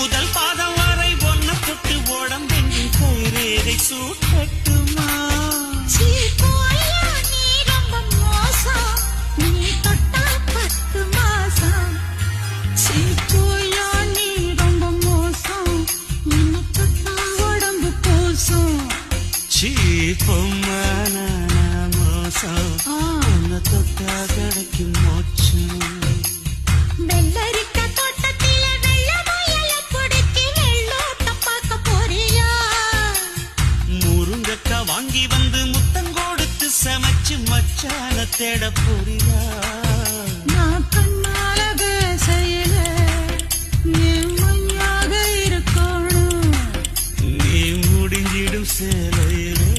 முதல் பாதம் வரை ஒன்ன தொட்டு உடம்பெங்கும் கைரேகை சூட்டட்டுமா? சீ வாங்கி வந்து முத்தம் கொடுத்து சமைச்சு மச்சான தேட போறீரா நான் கண்ணாலக செய்யல நீ முடிஞ்சிடும் சேலையிலே